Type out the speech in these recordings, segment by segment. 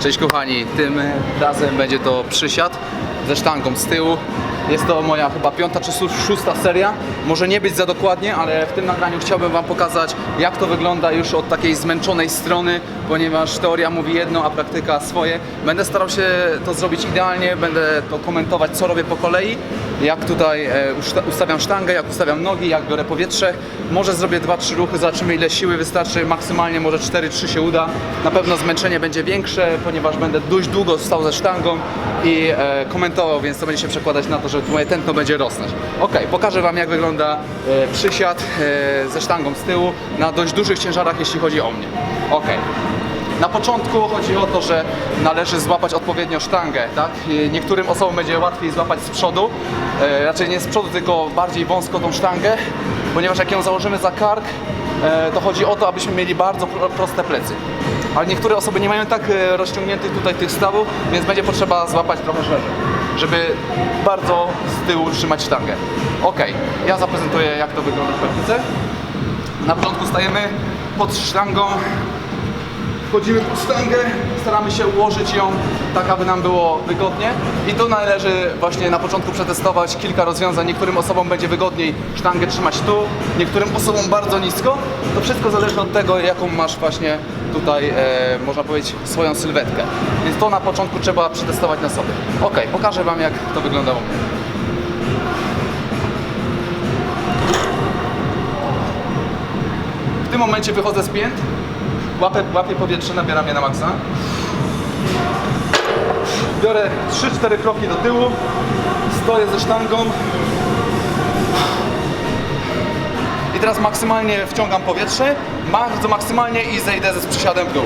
Cześć kochani, tym razem będzie to przysiad ze sztangą z tyłu. Jest to moja chyba piąta czy szósta seria. Może nie być za dokładnie, ale w tym nagraniu chciałbym Wam pokazać, jak to wygląda już od takiej zmęczonej strony, ponieważ teoria mówi jedno, a praktyka swoje. Będę starał się to zrobić idealnie, będę to komentować, co robię po kolei, jak tutaj e, ustawiam sztangę, jak ustawiam nogi, jak biorę powietrze. Może zrobię 2-3 ruchy, zobaczymy ile siły wystarczy, maksymalnie może 4-3 się uda. Na pewno zmęczenie będzie większe, ponieważ będę dość długo stał ze sztangą i e, komentował, więc to będzie się przekładać na to, że moje tętno będzie rosnąć. Ok, pokażę Wam jak wygląda e, przysiad ze sztangą z tyłu na dość dużych ciężarach, jeśli chodzi o mnie. Ok. Na początku chodzi o to, że należy złapać odpowiednio sztangę, tak? Niektórym osobom będzie łatwiej złapać z przodu, e, raczej nie z przodu, tylko bardziej wąsko tą sztangę, ponieważ jak ją założymy za kark, e, to chodzi o to, abyśmy mieli bardzo pro- proste plecy. Ale niektóre osoby nie mają tak e, rozciągniętych tutaj tych stawów, więc będzie potrzeba złapać trochę szerzej, żeby bardzo z tyłu trzymać sztangę. Ok, ja zaprezentuję jak to wygląda w praktyce. Na początku stajemy pod sztangą, Wchodzimy pod sztangę, staramy się ułożyć ją tak, aby nam było wygodnie. I tu należy właśnie na początku przetestować kilka rozwiązań. Niektórym osobom będzie wygodniej sztangę trzymać tu, niektórym osobom bardzo nisko. To wszystko zależy od tego, jaką masz właśnie tutaj, e, można powiedzieć, swoją sylwetkę. Więc to na początku trzeba przetestować na sobie. Ok, pokażę Wam, jak to wygląda u mnie. W tym momencie wychodzę z pięt, łapę, łapię powietrze, nabieram je na maksa. Biorę 3-4 kroki do tyłu, stoję ze sztangą. I teraz maksymalnie wciągam powietrze, bardzo maksymalnie i zejdę ze przysiadem w dół.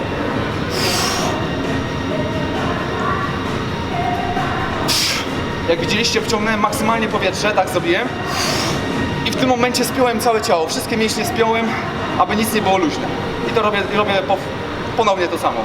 Jak widzieliście, wciągnąłem maksymalnie powietrze, tak zrobiłem. I w tym momencie spiąłem całe ciało, wszystkie mięśnie spiąłem, aby nic nie było luźne. I to robię, i robię po, ponownie to samo.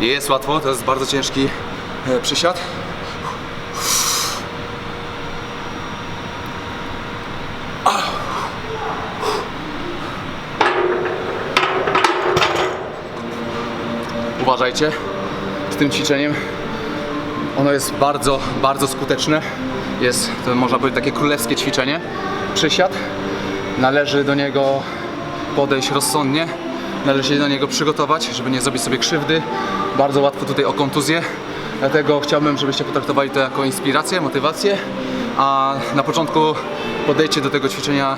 Nie jest łatwo, to jest bardzo ciężki e, przysiad. Uważajcie z tym ćwiczeniem. Ono jest bardzo, bardzo skuteczne. Jest, to można powiedzieć, takie królewskie ćwiczenie. Przysiad. Należy do niego podejść rozsądnie. Należy się do niego przygotować, żeby nie zrobić sobie krzywdy. Bardzo łatwo tutaj o kontuzję. Dlatego chciałbym, żebyście potraktowali to jako inspirację, motywację. A na początku podejdźcie do tego ćwiczenia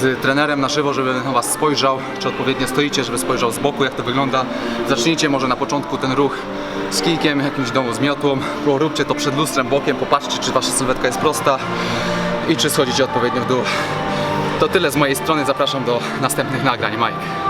z trenerem na żywo, żeby na Was spojrzał, czy odpowiednio stoicie, żeby spojrzał z boku, jak to wygląda. Zacznijcie może na początku ten ruch z kijkiem, jakimś domu z miotłą, róbcie to przed lustrem, bokiem, popatrzcie, czy Wasza sylwetka jest prosta i czy schodzicie odpowiednio w dół. To tyle z mojej strony, zapraszam do następnych nagrań. Mike.